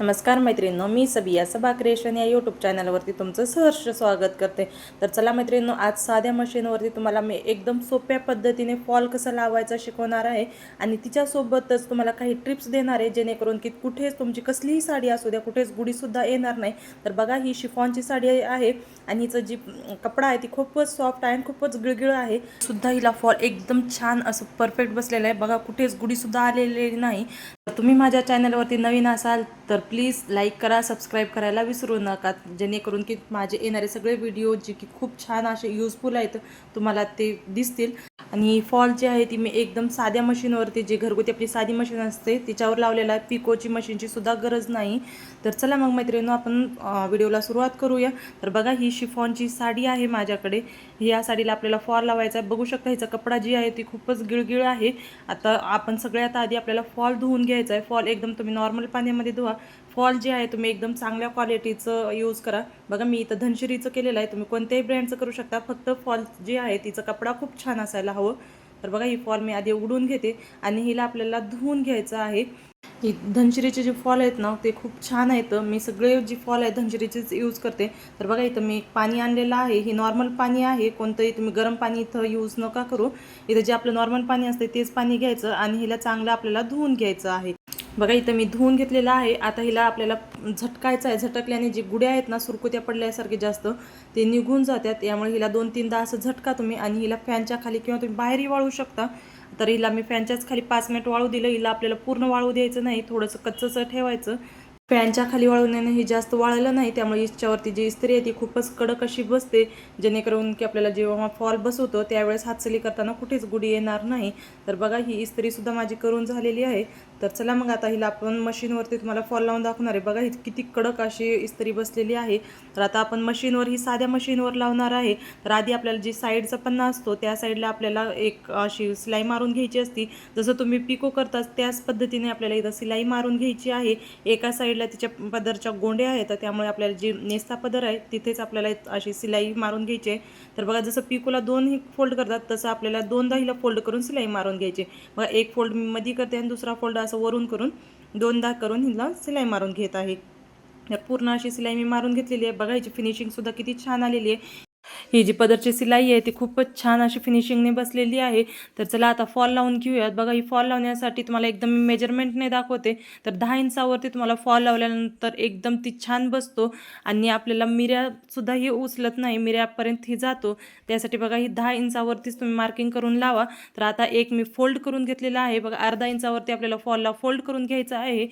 नमस्कार मैत्रिणींनो मी सबिया सबा क्रिएशन या यूट्यूब चॅनलवरती तुमचं सहर्ष स्वागत करते. तर चला मैत्रिणींनो आज साध्या मशीनवरती तुम्हाला मी एकदम सोप्या पद्धतीने फॉल कसं लावायचा शिकवणार आहे आणि तिच्यासोबतच तुम्हाला काही ट्रिप्स देणार आहे जेणेकरून की कुठेच तुमची कसलीही साडी असू द्या कुठेच गुढीसुद्धा येणार नाही. तर बघा ही शिफॉनची साडी आहे आणि हिचं जी कपडा आहे ती खूपच सॉफ्ट आहे आणि खूपच गिळगिळ आहे. सुद्धा हिला फॉल एकदम छान असं परफेक्ट बसलेलं आहे. बघा कुठेच गुढीसुद्धा आलेली नाही. तर तुम्ही माझ्या चॅनलवरती नवीन असाल तर प्लीज लाईक करा सबस्क्राईब करायला विसरू नका जेणेकरून की माझे येणारे सगळे व्हिडिओ जे की खूप छान असे युजफुल आहेत तुम्हाला ते दिसतील. आणि फॉल जी आहे ती मी एकदम साध्या मशीनवरती जी घरगुती आपली साधी मशीन असते तिच्यावर लावलेला आहे. पिकोची मशीनची सुद्धा गरज नाही. तर चला मग मैत्रिणी आपण व्हिडिओला सुरुवात करूया. तर बघा ही शिफॉनची साडी आहे माझ्याकडे. या साडीला आपल्याला फॉल लावायचा आहे. बघू शकता हिचा कपडा जी आहे ती खूपच गिळगिळ आहे. आता आपण सगळ्यात आधी आपल्याला फॉल धुवून घ्यायचा आहे. फॉल एकदम तुम्ही नॉर्मल पाण्यामध्ये धुवा. फॉल जे आहे तुम्ही एकदम चांगल्या क्वालिटीचं यूज करा. बघा मी इथं धनशिरीचं केलेलं आहे तुम्ही कोणत्याही ब्रँडचं करू शकता. फक्त फॉल जे आहे तिचं कपडा खूप छान असायला हवं. तर बघा ही फॉल मी आधी उघडून घेते आणि हिला आपल्याला धुवून घ्यायचं आहे. ही धनशिरीचे जे फॉल आहेत ना ते खूप छान आहेत. मी सगळे जे फॉल आहेत धनशिरीचेच यूज करते. तर बघा इथं मी पाणी आणलेलं आहे. हे नॉर्मल पाणी आहे. कोणतंही तुम्ही गरम पाणी इथं यूज नका करू. इथं जे आपलं नॉर्मल पाणी असते तेच पाणी घ्यायचं आणि हिला चांगलं आपल्याला धुवून घ्यायचं आहे. बघा इथं मी धुवून घेतलेलं आहे. आता हिला आपल्याला झटकायचं आहे. झटकल्याने जे गुड्या आहेत ना सुरकुत्या पडल्यासारखे जास्त ते निघून जातात. यामुळे हिला दोन तीनदा असं झटका तुम्ही आणि हिला फॅनच्या खाली किंवा तुम्ही बाहेरही वाळू शकता. तर हिला मी फॅनच्याच खाली पाच मिनिट वाळू दिलं. हिला आपल्याला पूर्ण वाळू द्यायचं नाही. थोडंसं कच्चंसं ठेवायचं. फॅनच्या खाली वाळवण्याने हे जास्त वाळलं नाही त्यामुळे हिच्यावरती जी इस्त्री आहे ती खूपच कडक अशी बसते जेणेकरून की आपल्याला जेव्हा फॉल बसवतो त्यावेळेस हातसली करताना कुठेच गुढी येणार नाही. तर बघा ही इस्त्रीसुद्धा माझी करून झालेली आहे. तर चला मग आता हिला आपण मशीनवरती तुम्हाला फॉल लावून दाखवणार आहे. बघा ही किती कडक अशी इस्त्री बसलेली आहे. तर आता आपण मशीनवर ही साध्या मशीनवर लावणार आहे. तर आधी आपल्याला जी साईडचा पन्ना असतो त्या साईडला आपल्याला एक अशी सिलाई मारून घ्यायची असती. जसं तुम्ही पिको करता त्याच पद्धतीने आपल्याला इथं सिलाई मारून घ्यायची आहे. एका साईड साईडला तिच्या पदरच्या गोंड्या आहेत तर त्यामुळे आपल्याला जी नेस्ता पदर आहे तिथेच आपल्याला अशी सिलाई मारून घ्यायची आहे. तर बघा जसं पिकोला दोन ही फोल्ड करतात तसं आपल्याला दोनदा हिला फोल्ड करून सिलाई मारून घ्यायची बघा एक फोल्ड मी मध्ये करते आणि दुसरा फोल्ड असं वरून करून दोनदा करून हिला सिलाई मारून घेत आहे. पूर्ण अशी सिलाई मी मारून घेतलेली आहे. बघायची फिनिशिंगसुद्धा किती छान आलेली आहे. ही जी पदरची सिलाई आहे ती खूपच छान अशी फिनिशिंगने बसलेली आहे. तर चला आता फॉल लावून घेऊयात. बघा ही फॉल लावण्यासाठी तुम्हाला एकदम मी मेजरमेंटने दाखवते. तर दहा इंचावरती तुम्हाला फॉल लावल्यानंतर एकदम ती छान बसतो आणि आपल्याला मिऱ्यासुद्धा ही उचलत नाही मिऱ्यापर्यंत ही जातो. त्यासाठी बघा ही दहा इंचावरतीच तुम्ही मार्किंग करून लावा. तर आता एक मी फोल्ड करून घेतलेला आहे. बघा अर्धा इंचावरती आपल्याला फॉलला फोल्ड करून घ्यायचा आहे.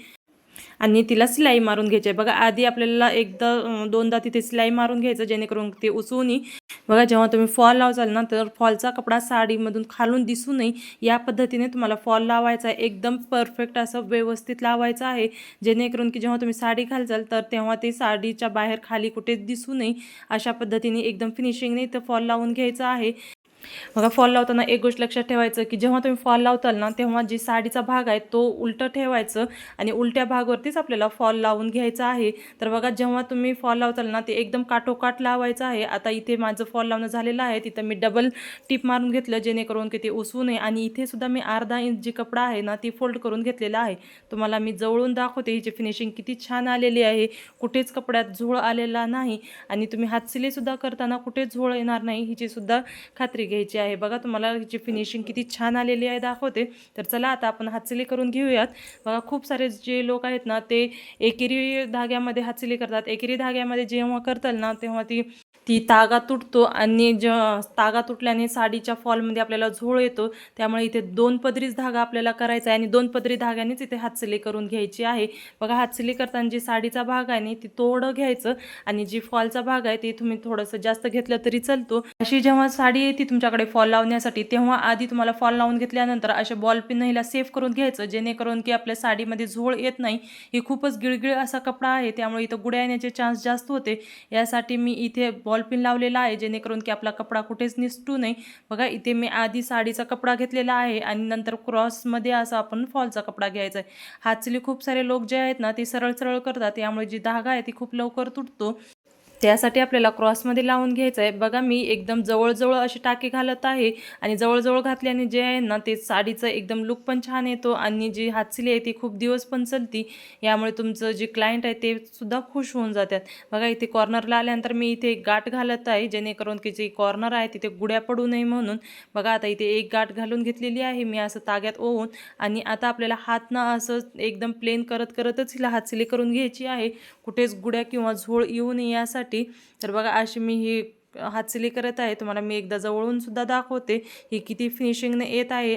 आणि तिला सिलाई मारून घ्यायची आहे. बघा आधी आपल्याला एकदा दोनदा तिथे सिलाई मारून घ्यायचं जेणेकरून ते उसवून बघा जेव्हा तुम्ही फॉल लावचाल ना तर फॉलचा कपडा साडीमधून खालून दिसू नये या पद्धतीने तुम्हाला फॉल लावायचा आहे. एकदम परफेक्ट असं व्यवस्थित लावायचं आहे. जेणेकरून की जेव्हा तुम्ही साडी घालचाल तर तेव्हा ते साडीच्या बाहेर खाली कुठेच दिसू नये अशा पद्धतीने एकदम फिनिशिंगने इथं फॉल लावून घ्यायचं आहे. बघा फॉल लावताना एक गोष्ट लक्षात ठेवायचं की जेव्हा तुम्ही फॉल लावताल ना तेव्हा जी साडीचा भाग आहे तो उलटं ठेवायचं आणि उलट्या भागावरतीच आपल्याला फॉल लावून घ्यायचा आहे. तर बघा जेव्हा तुम्ही फॉल लावताल ना ते एकदम काठोकाठ लावायचं आहे. आता इथे माझं फॉल लावणं झालेलं आहे. तिथं मी डबल टिप मारून घेतलं जेणेकरून की ते उसवू नये. आणि इथे सुद्धा मी अर्धा इंच जी कपडा आहे ना ती फोल्ड करून घेतलेला आहे. तुम्हाला मी जवळून दाखवते हिची फिनिशिंग किती छान आलेली आहे. कुठेच कपड्यात झोळ आलेला नाही. आणि तुम्ही हातसिलेसुद्धा करताना कुठेच झोळ येणार नाही हिची सुद्धा खात्री घ्यायची आहे. बघा तुम्हाला हिची फिनिशिंग किती छान आलेली आहे दाखवते. तर चला आता आपण हातसिली करून घेऊयात. बघा खूप सारे जे लोक आहेत ना ते एकेरी धाग्यामध्ये हातसिली करतात. एकेरी धाग्यामध्ये जेव्हा करताल ना तेव्हा ती ती तागा तुटतो आणि ज तागा तुटल्याने साडीच्या फॉलमध्ये आपल्याला झोळ येतो. त्यामुळे इथे दोन पदरीच धागा आपल्याला करायचा आहे आणि दोन पदरी धाग्यानेच इथे हातसिले करून घ्यायची आहे. बघा हातसिले करताना जी साडीचा भाग आहे ना ती थोडं घ्यायचं आणि जी फॉलचा भाग आहे ते तुम्ही थोडंसं जास्त घेतलं तरी चालतो. अशी जेव्हा साडी येते तुमच्याकडे फॉल लावण्यासाठी तेव्हा आधी तुम्हाला फॉल लावून घेतल्यानंतर अशा बॉलपिन हिला सेफ करून घ्यायचं जेणेकरून की आपल्या साडीमध्ये झोळ येत नाही. ही खूपच गिळगिळ असा कपडा आहे त्यामुळे इथं गुड्या येण्याचे चान्स जास्त होते. यासाठी मी इथे बॉल पिन लावलेला आहे जेणेकरून की आपला कपडा कुठेच निसटू नये. बघा इथे मी आधी साडीचा कपडा घेतलेला आहे आणि नंतर क्रॉसमध्ये असा आपण फॉलचा कपडा घ्यायचा आहे. हातचली खूप सारे लोक जे आहेत ना ते सरळ सरळ करतात. त्यामुळे जी धागा आहे ती खूप लवकर तुटतो. त्यासाठी आपल्याला क्रॉसमध्ये लावून घ्यायचं आहे बघा मी एकदम जवळजवळ असे टाके घालत आहे आणि जवळजवळ घातल्याने जे आहे ना ते साडीचं एकदम लुक पण छान येतो आणि जी हातसिली आहे ती खूप दिवस पण चलती. यामुळे तुमचं जे क्लायंट आहे ते सुद्धा खुश होऊन जातात. बघा इथे कॉर्नरला आल्यानंतर मी इथे एक गाठ घालत आहे जेणेकरून की जे कॉर्नर आहे तिथे गुड्या पडू नये म्हणून. बघा आता इथे एक गाठ घालून घेतलेली आहे मी असं ताग्यात ओवून. आणि आता आपल्याला हात ना असं एकदम प्लेन करत करतच हिला हातसिली करून घ्यायची आहे. कुठेच गुड्या किंवा झोळ येऊ नये यासाठी तर बघा अशी मी ही हातसिली करत आहे. तुम्हाला मी एकदा जवळून सुद्धा दाखवते ही किती फिनिशिंगने येत आहे.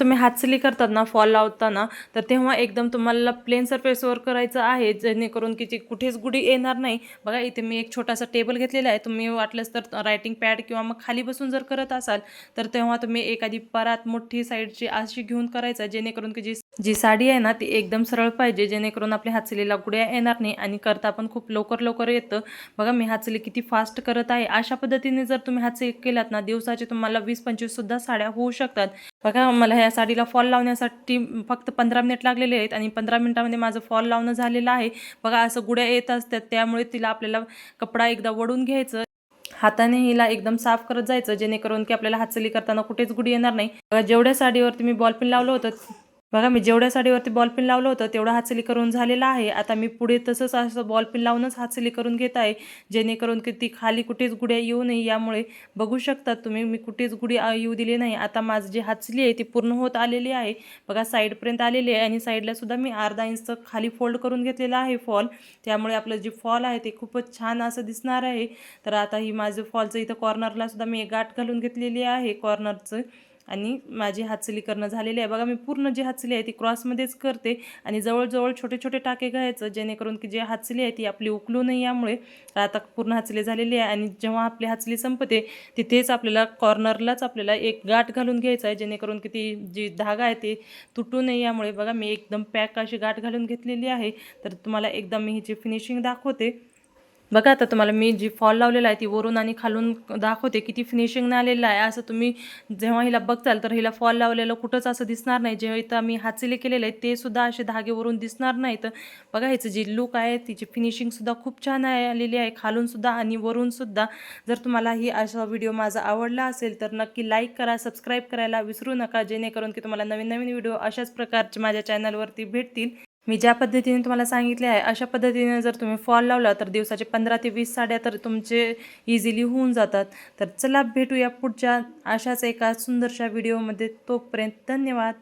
तुम्ही हातसिली करतात ना फॉल लावताना तर तेव्हा एकदम तुम्हाला प्लेन सरफेसवर करायचं आहे. जेणेकरून की जे कुठेच गुढी येणार नाही. बघा इथे मी एक छोटासा टेबल घेतलेला आहे. तुम्ही वाटलंच तर रायटिंग पॅड किंवा मग खाली बसून जर करत असाल तर तेव्हा तुम्ही एखादी परात मोठी साईडची अशी घेऊन करायचं जेणेकरून की जी जी साडी आहे ना ती एकदम सरळ पाहिजे जेणेकरून आपल्या हातसिलीला गुड्या येणार नाही आणि करता पण खूप लवकर लवकर येतं. बघा मी हातसिली किती फास्ट करत आहे. अशा पद्धतीने जर तुम्ही हातसिली केलात ना दिवसाचे तुम्हाला वीस पंचवीससुद्धा साड्या होऊ शकतात. बघा मला ह्या साडीला फॉल लावण्यासाठी फक्त पंधरा मिनिट लागलेले आहेत आणि पंधरा मिनिटामध्ये माझं फॉल लावणं झालेलं आहे. बघा असं गुड्या येत असतात त्यामुळे तिला आपल्याला कपडा एकदा वडून घ्यायचं. हाताने हिला एकदम साफ करत जायचं जेणेकरून की आपल्याला हातचली करताना कुठेच गुडी येणार नाही. बघा जेवढ्या साडीवरती मी बॉलपिन लावलं होतं बघा मी जेवढ्या साडीवरती बॉलपिन लावलं होतं तेवढं हातचली करून झालेला आहे. आता मी पुढे तसंच असं बॉलपिन लावूनच हातचली करून घेत आहे जेणेकरून की ती खाली कुठेच गुड्या येऊ नये. यामुळे बघू शकतात तुम्ही मी कुठेच गुडी येऊ दिली नाही. आता माझी जी हातचली आहे ती पूर्ण होत आलेली आहे. बघा साईडपर्यंत आलेली आहे आणि साईडला सुद्धा मी अर्धा इंच खाली फोल्ड करून घेतलेला आहे फॉल त्यामुळे आपलं जे फॉल आहे ते खूपच छान असं दिसणार आहे. तर आता ही माझं फॉलचं इथं कॉर्नरला सुद्धा मी एक गाठ घालून घेतलेली आहे. कॉर्नरचं आणि माझी हातसली करणं झालेली आहे. बघा मी पूर्ण जी हातसली आहे ती क्रॉसमध्येच करते आणि जवळजवळ छोटे छोटे टाके घ्यायचं जेणेकरून की जी हातसली आहे ती आपली उकलू नये यामुळे. आता पूर्ण हातसली झालेली आहे आणि जेव्हा आपली हातसली संपते तिथेच आपल्याला कॉर्नरलाच आपल्याला एक गाठ घालून घ्यायचं आहे जेणेकरून की ती जी धागा आहे ते तुटू नये यामुळे. बघा मी एकदम पॅक अशी गाठ घालून घेतलेली आहे. तर तुम्हाला एकदम मी हिची फिनिशिंग दाखवते. बघा आता तुम्हाला मी जी फॉल लावलेला आहे ती वरून आणि खालून दाखवते किती फिनिशिंग आलेलं आहे. असं तुम्ही जेव्हा हिला बघताल तर हिला फॉल लावलेलं कुठंच असं दिसणार नाही. जेव्हा इथं मी हातसिले केलेलं आहे ते सुद्धा असे धागेवरून दिसणार दिसणार तर बघा ह्याचं जी लुक आहे तिची फिनिशिंगसुद्धा खूप छान आहे आलेली आहे. खालूनसुद्धा आणि वरूनसुद्धा जर तुम्हाला ही असा व्हिडिओ माझा आवडला असेल तर नक्की लाईक करा सबस्क्राईब करायला विसरू नका. जेणेकरून की तुम्हाला नवीन नवीन व्हिडिओ अशाच प्रकारचे माझ्या चॅनलवरती भेटतील. मी ज्या पद्धतीने तुम्हाला सांगितले आहे अशा पद्धतीने जर तुम्ही फॉल लावला तर दिवसाचे पंधरा ते वीस साड्या तर तुमचे इझिली होऊन जातात. तर चला भेटूया पुढच्या अशाच एका सुंदरशा व्हिडिओमध्ये तोपर्यंत धन्यवाद.